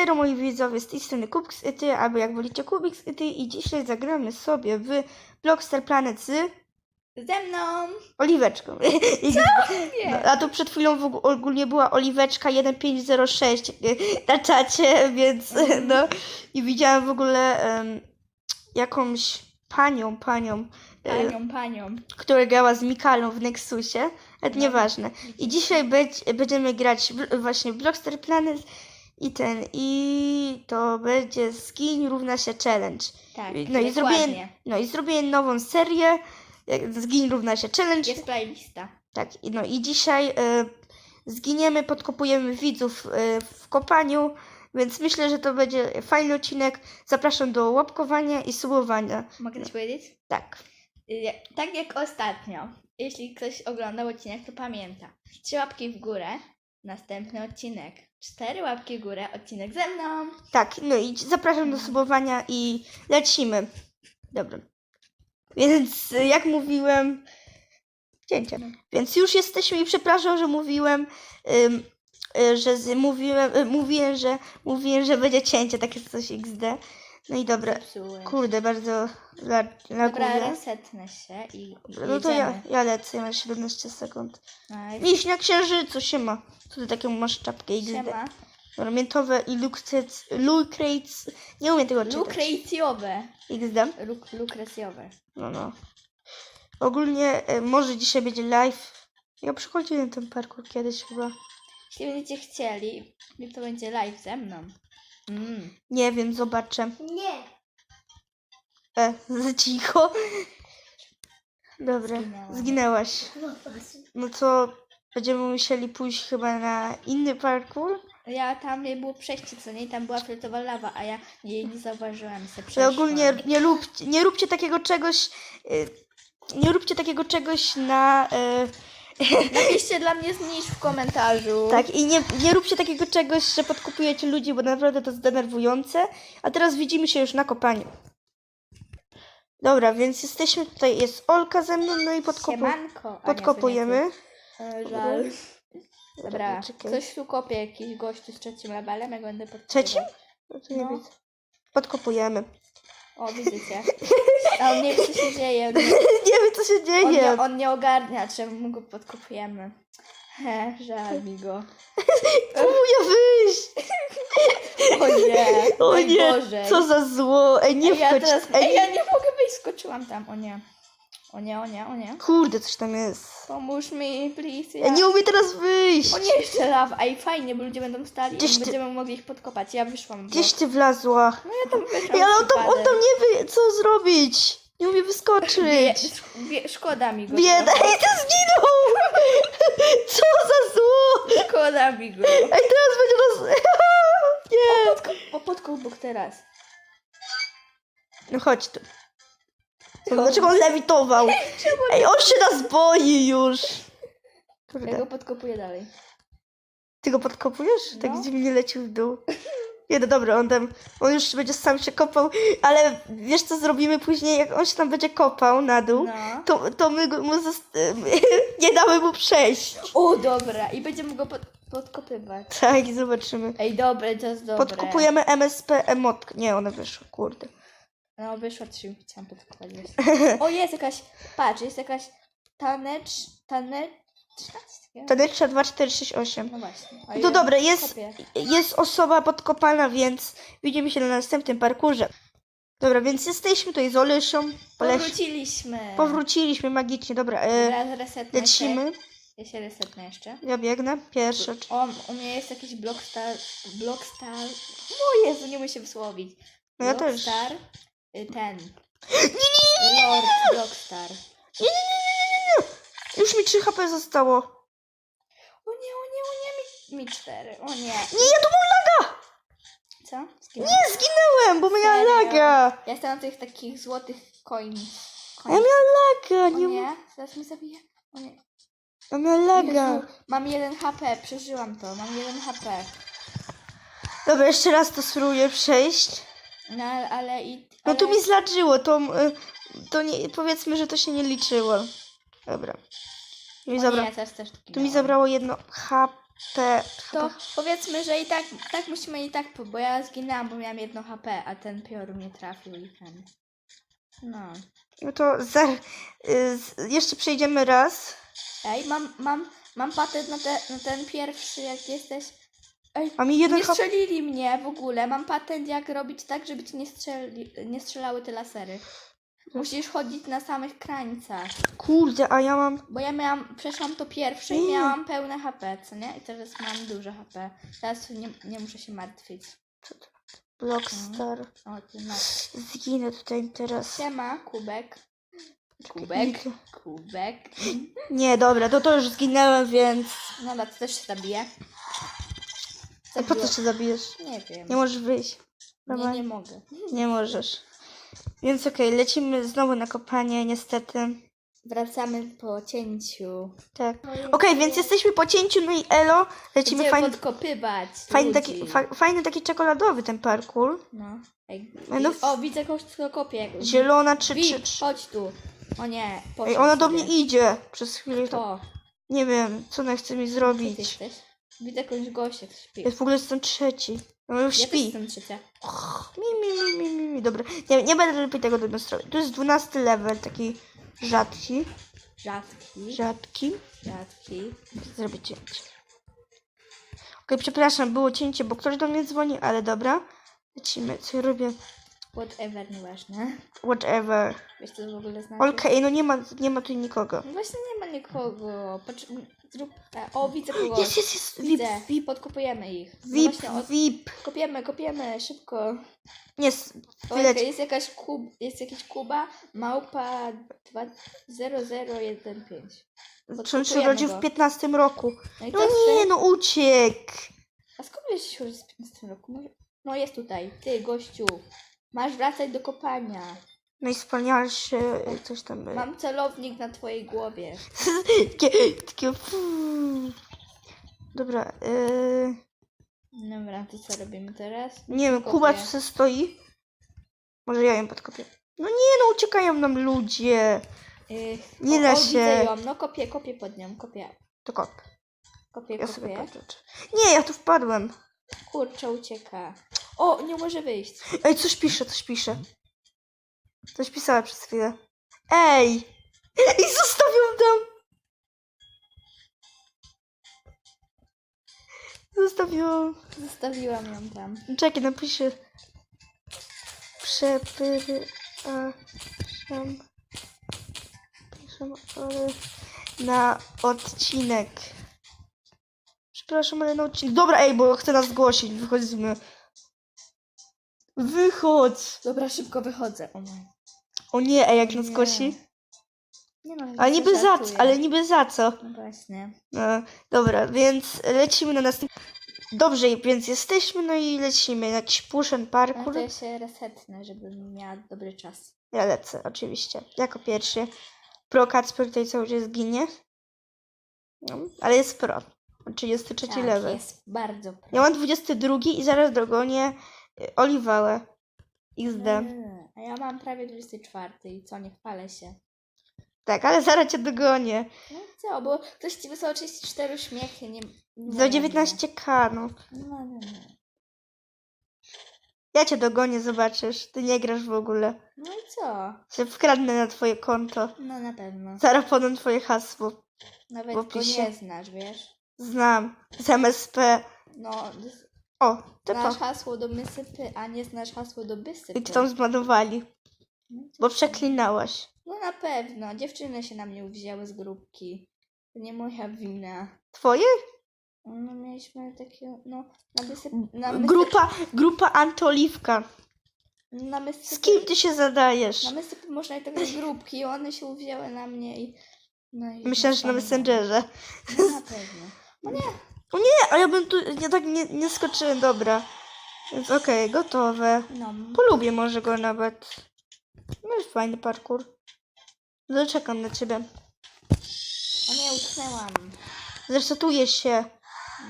Hello moi widzowie, z tej strony Kubks Ity, albo jak wolicie Kubiks Ity i dzisiaj zagramy sobie w Blockstar Planet z Ze mną! Oliweczką. I- Nie. A tu przed chwilą w ogó- ogólnie była Oliweczka 1506 na czacie, więc Mhm. no i widziałam w ogóle em, jakąś panią, panią, e, Panią, panią. która grała z Mikalą w Nexusie, ale No. nieważne. I dzisiaj będziemy grać w, właśnie w Blockstar Planet i ten, i to będzie skin równa się challenge. Tak, No i zrobię, no i zrobię nową serię, zgin równa się challenge. Jest playlista. Tak, no i dzisiaj e, zginiemy, podkopujemy widzów e, w kopaniu, więc myślę, że to będzie fajny odcinek. Zapraszam do łapkowania i subowania. Mogę coś powiedzieć? Tak. Y, Tak jak ostatnio. Jeśli ktoś oglądał odcinek, to pamięta. Trzy łapki w górę, następny odcinek. Cztery łapki w górę, odcinek ze mną. Tak, no i zapraszam do subowania i lecimy. Dobra. Więc y, jak mówiłem. Cięcie. No. Więc już jesteśmy i przepraszam, że mówiłem. ym, y, że z, mówiłem, y, mówiłem, że mówiłem, że będzie cięcie, takie coś XD. No i dobra. Kurde, bardzo la, Dobra, laguje. resetnę się i No to ja, jedziemy. ja lecę, ja mam 17 sekund. Nice. Miś na księżycu, siema. Ty taką masz czapkę XD? Siema. Dobra, miętowe i lukryc, lukryc, nie umiem tego czytać. Lukrecjowe. XD? Luk, lukrecjowe. No, no. Ogólnie e, może dzisiaj będzie live. Ja przychodziłem ten parkour kiedyś chyba. Jeśli będziecie chcieli, to będzie live ze mną. Mm. Nie wiem, zobaczę. Nie. E, za cicho. Dobra, Zginęłam. zginęłaś. No to będziemy musieli pójść chyba na inny parkour. Ja tam nie było przejście, co nie? Tam była fioletowa lawa, a ja jej nie zauważyłam. Se Ale przeszłam. ogólnie nie róbcie, nie róbcie takiego czegoś. e, Nie róbcie takiego czegoś na. e, Napiszcie dla mnie zniż w komentarzu. Tak, i nie, nie róbcie takiego czegoś, że podkupujecie ludzi, bo naprawdę to jest denerwujące. A teraz widzimy się już na kopaniu. Dobra, więc jesteśmy tutaj, jest Olka ze mną, no i podkopu, Siemanko. A nie, to podkopujemy. E, Żal. Dobra, czekaj. ktoś tu kopie jakiś gościu z trzecim levelem, jak będę podkopywać. Trzecim? No to nie No. widzę. Podkopujemy. O, widzicie. A on nie wie, co się dzieje. nie wiem, co się On dzieje. nie, on nie ogarnia, czemu go podkopujemy. He, żal mi go. Próbuję wyjść. O nie, O nie, najgorzej. co za zło. Ej, nie Ej, ja wchodź. teraz, Ej, ej, ja nie mogę wyjść, skoczyłam tam, o nie. O nie, o nie, o nie. Kurde, coś tam jest. Pomóż mi, please. Ja... Ja nie umiem teraz wyjść. O nie, jeszcze lawa. Ej, fajnie, bo ludzie będą stali Gdzieś i ty- będziemy mogli ich podkopać. Ja wyszłam. Bo... Gdzieś ty wlazła. No ja tam wyszłam. Ej, ale on tam, on tam nie wie, co zrobić. Nie umie Bie... wyskoczyć. sz- Bie... Szkoda mi go. Bieda, trochę. ej, to zginął! Co za zło! Szkoda mi go. Ej, teraz będzie roz... Nie! O, podkop Bóg teraz. No chodź tu. No, dlaczego on lewitował? Ej, on się nas boi już. Ja Kurde. go podkopuję dalej. Ty go podkopujesz? Tak No. gdzie mnie lecił w dół. Nie, no dobra, on tam, on już będzie sam się kopał, ale wiesz co zrobimy później, jak on się tam będzie kopał na dół, No. to, to my mu nie damy mu przejść. O, dobra. I będziemy go pod... podkopywać. Tak, i zobaczymy. Ej, dobre, to jest dobre. Podkupujemy MSP emotkę. Nie, one wyszły, kurde. No, wyszło trzy. Chciałam podkopać jeszcze. O, jest jakaś... Patrz, jest jakaś... Tanecz... Tanecz... Tadetrza 2468. No właśnie. O, No to dobra, jest, kopię. jest osoba podkopana, więc widzimy się na następnym parkurze. Dobra, więc jesteśmy tutaj z Olysią. Oleś... Powróciliśmy. Powróciliśmy magicznie, dobra. E, Teraz lecimy. Ja się resetnę jeszcze. Ja biegnę. Pierwszy. O, u mnie jest jakiś Blockstar... Blockstar... O Jezu, nie umiem się wysłowić. No ja też. Blockstar... y, Ten... Lord Blockstar. Nie, nie, nie, nie, nie, nie. Już mi 3 HP zostało. O nie, o nie, o nie, mi, mi cztery. O nie. Nie, ja tu mam laga! Co? Zginąłem. Nie, zginęłem, bo miałem Serio? laga. Ja jestem na tych takich złotych coin. Ja miałem laga, O nie, nie, zaraz mnie zabije. O nie. Ja miałem laga. Jezu, mam jeden HP, przeżyłam to, mam jeden HP. Dobra, jeszcze raz to spróbuję przejść. No ale, i... No Ale... tu mi zlaczyło, to, y, to nie, powiedzmy, że to się nie liczyło. Dobra. Tu mi, O zabra... nie, też taki tu mi zabrało jedno HP. To powiedzmy, że i tak, tak musimy i tak, bo ja zginęłam, bo miałam jedno HP, a ten piorun mnie trafił i ten. No. No to za... y, jeszcze przejdziemy raz. Ej, mam, mam, mam patent na, te, na ten pierwszy, jak jesteś. Ej, Mam jeden nie hap... strzelili mnie w ogóle. Mam patent, jak robić tak, żeby ci nie, strzeli, nie strzelały te lasery. Musisz chodzić na samych krańcach. Kurde, a ja mam... Bo ja miałam, przeszłam to pierwsze i Nie. miałam pełne HP, co nie? I teraz mam duże HP. Teraz nie, nie muszę się martwić. Blockstar. O, ty masz. Zginę tutaj teraz. Siema, kubek. Kubek, kubek. Nie, dobra, to to już zginęłem, więc... No, to też się zabije. A po co się zabijesz? Nie wiem. Nie możesz wyjść. Nie, Dobra. nie mogę. Nie możesz. Więc okej, lecimy znowu na kopanie, niestety. Wracamy po cięciu. Tak. Okej, więc jesteśmy po cięciu, no i elo. Lecimy Będziemy fajny, podkopywać fajny, ludzi. taki, fa, fajny taki czekoladowy ten parkour. No. Ej, No, o, widzę kogoś, kto kopie. Zielona czy, Wi, czy, czy... chodź tu. O nie, Ej, ona do sobie. mnie idzie. Przez chwilę to... To. Nie wiem, co ona chce mi Gdzie ty zrobić. jesteś? Widzę jakąś gościa, kto śpi. Ja w ogóle jestem trzeci. No już Ja też śpi. jestem trzecia. Mi, mi, mi, mi, mi, mi. Dobra, nie, nie będę lepiej tego demonstrować. To jest 12 level, taki rzadki. Rzadki. Rzadki. Rzadki. Zrobię cięcie. Okej, przepraszam, było cięcie, bo ktoś do mnie dzwoni, ale dobra. Lecimy, co ja robię? Whatever, nieważne. Whatever. Wiesz co to w ogóle znaczy? Okej, no nie ma, nie ma tu nikogo. No właśnie nie ma nikogo. Patrz, zrób... e, O, widzę kogoś. Jest, jest, jest. VIP, Widzę. VIP, Podkopujemy ich. No VIP, właśnie, od... VIP. Kopiemy, kopiemy, szybko. Nie, s- O, Widać. okej, jest jakaś kub, jest jakiś kuba, małpa 20015. czy on się urodził w 15 roku. No i No teraz nie, no uciekł. A skąd wiesz, że się urodził w 15 roku? Może... No jest tutaj, ty gościu. Masz wracać do kopania. No i wspaniale się coś tam było. Mam celownik na twojej głowie. takie, takie. Dobra, yy, Dobra, to co robimy teraz? nie wiem, Kopię. Kuba tu se stoi. Może ja ją podkopię. No nie, no uciekają nam ludzie. Yy, Nie o, da się. Widzę ją. No kopię, kopię pod nią, kopię. To kop. Kopię, Ja sobie kopię. patrzę. Nie, ja tu wpadłem. Kurczę, ucieka. O, nie może wyjść. Ej, coś pisze, coś pisze. Coś pisała przez chwilę. Ej! Ej, zostawił tam! Zostawiłam. Zostawiłam ją tam. Czekaj, napiszę. Przepraszam. Przepraszam, ale na odcinek. Przepraszam, ale na odcinek. Dobra, ej, bo chcę nas zgłosić. Wychodzimy. Wychodź! Dobra, szybko wychodzę. O mój. O nie, ej, jak nas Nie. zgłosi. Nie no, Ale niby za co? żartuję. Ale niby za co? No właśnie. No, dobra, więc lecimy na następny. Dobrze, więc jesteśmy, no i lecimy. Jakiś push and parkour. to ja się resetnę, żebym miała dobry czas. Ja lecę, oczywiście. Jako pierwszy. Pro Kacper tutaj cały czas ginie. No, ale jest pro. 33 tak, level. jest bardzo pro. Ja mam 22 i zaraz dogonię Oliwałę. XD. Eee, A ja mam prawie 24 i co, nie chwalę się. Tak, ale zaraz cię dogonię. No co, bo ktoś ci wysłał 34 uśmiechy, nie... nie Za 19k, no. No, no, no. Ja cię dogonię, zobaczysz. Ty nie grasz w ogóle. No i co? Się wkradnę na twoje konto. No na pewno. Zaraz podam twoje hasło. Nawet go nie znasz, wiesz? Znam. Z MSP. No, O, typa. znasz hasło do mysypy, a nie znasz hasło do bysypy. I ty tam zbanowali. No, to Bo przeklinałaś. No na pewno. Dziewczyny się na mnie uwzięły z grupki. To nie moja wina. Twoje? No mieliśmy takie, no, na wysyp... Na. Grupa, grupa Antoliwka. Na mysyp... Z kim ty się zadajesz? Na mysyp można i tak z grupki i one się uwzięły na mnie i... No i Myślę, że na Messengerze. No na pewno. Nie, a ja bym tu nie, tak nie, nie skoczyłem, dobra. Więc okej, gotowe. No, Polubię może go nawet. No jest fajny parkour. No czekam na ciebie. o nie, utknęłam. Zresetuję się.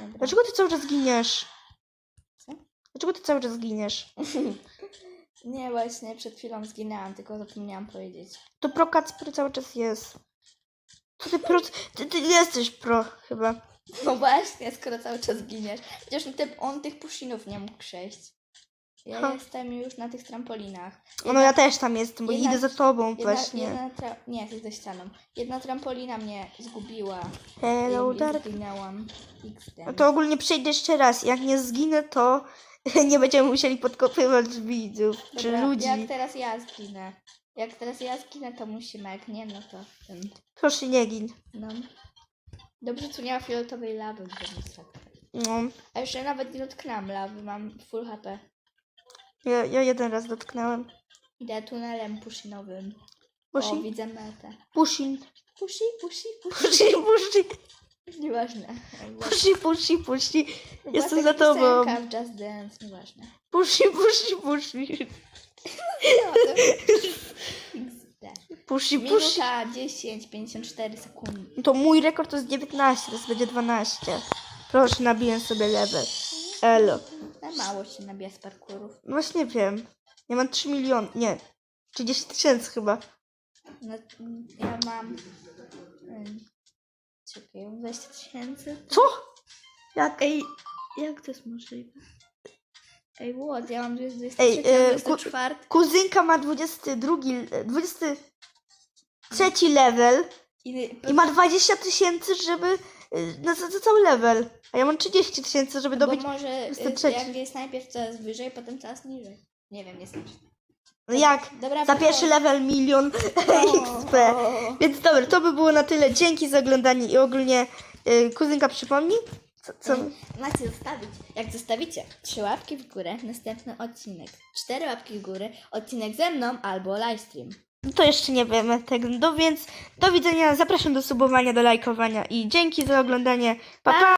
Dobra. Dlaczego ty cały czas giniesz? Co? Dlaczego ty cały czas giniesz? Nie, właśnie przed chwilą zginęłam, tylko zapomniałam powiedzieć. To pro Kacper cały czas jest. To ty pro... Ty, ty jesteś pro chyba. No właśnie, skoro cały czas giniesz. Przecież on, ty, on tych puszinów nie mógł przejść. Ja Ha. jestem już na tych trampolinach. O, no ja też tam jestem, bo idę za tobą Jedna, właśnie. jedna tra... Nie, jesteś za ścianą. Jedna trampolina mnie zgubiła. Hello, i, i Dark. zginęłam. XD. No to ogólnie przejdę jeszcze raz. Jak nie zginę, to nie będziemy musieli podkopywać widzów czy Dobra, ludzi. Jak teraz ja zginę? Jak teraz ja zginę, to musimy, jak nie, no to ten, Proszę nie gin. no. Dobrze, tu nie ma fioletowej lawy w. No, A jeszcze nawet nie dotknęłam lawy, mam full HP. ja, ja jeden raz dotknęłem. Idę tunelem puszynowym. O, Pushi, widzę metę. pushi, Pushi, pushi, pushi. pushi, pushi, Nieważne. pushi, pushi, pushi. Była Jestem taka za tobą. piosenka w Just Dance, nieważne. Pushi, pushi, pushi. No. Pushi, pushi. Minuta 10, 54 sekundy. To mój rekord to jest 19, teraz będzie 12. Proszę, nabiję sobie level. Elo. Za mało się nabija z parkurów. No Właśnie wiem. Ja mam 3 miliony, nie. 30 tysięcy chyba. No, ja mam... Czekaj, ja mam 20 tysięcy. Co? Jak? Ej, jak to jest możliwe? Ej, what? Ja mam 23, Ej, e, ku- 24. Kuzynka ma 22, e, 23 level I, i ma 20 tysięcy, żeby e, na za, za cały level. A ja mam 30 tysięcy, żeby bo dobyć. może y, 23. jak jest najpierw coraz wyżej, potem coraz niżej. Nie wiem, jest No jak? Dobra, Za pierwszy level milion XP. Więc dobra, to by było na tyle. Dzięki za oglądanie i ogólnie e, kuzynka przypomnij. Co, co? Ej, Macie zostawić. Jak zostawicie trzy łapki w górę, następny odcinek. Cztery łapki w górę, odcinek ze mną albo livestream. To jeszcze nie wiemy tego, no więc do widzenia, zapraszam do subowania, do lajkowania i dzięki za oglądanie. Pa, pa!